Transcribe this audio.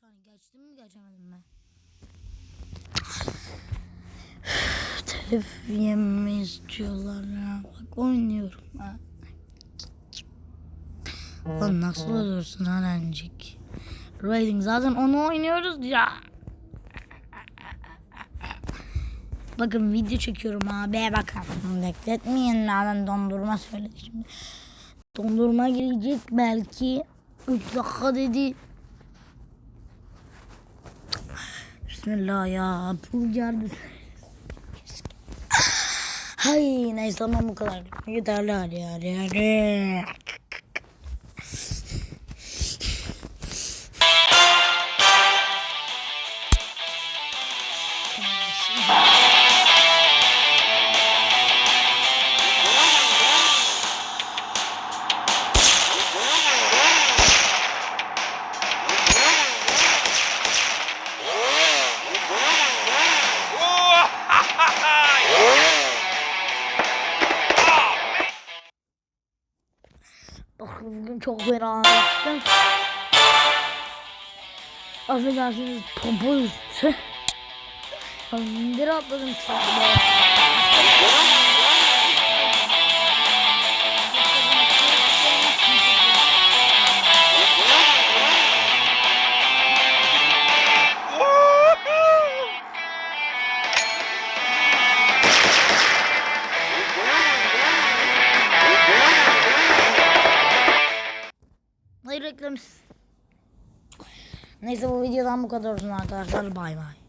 Sonra geçtim mi geçemedim ben. Telif istiyorlar ya. Bak oynuyorum ha. Lan nasıl olursun halencik? Rating zaten onu oynuyoruz ya. Bakın video çekiyorum abi bakın. Bekletmeyin lan dondurma söyledi şimdi. Dondurma gelecek belki 3 dakika dedi. Bismillah ya. Burger Hay neyse tamam bu kadar. Yeterli hadi hadi hadi. Bak bugün çok fena ağrıttım. Affedersiniz popo üstü. İndir atladım çok. Hayır reklam. Neyse bu videodan bu kadar olsun arkadaşlar. Bay bay.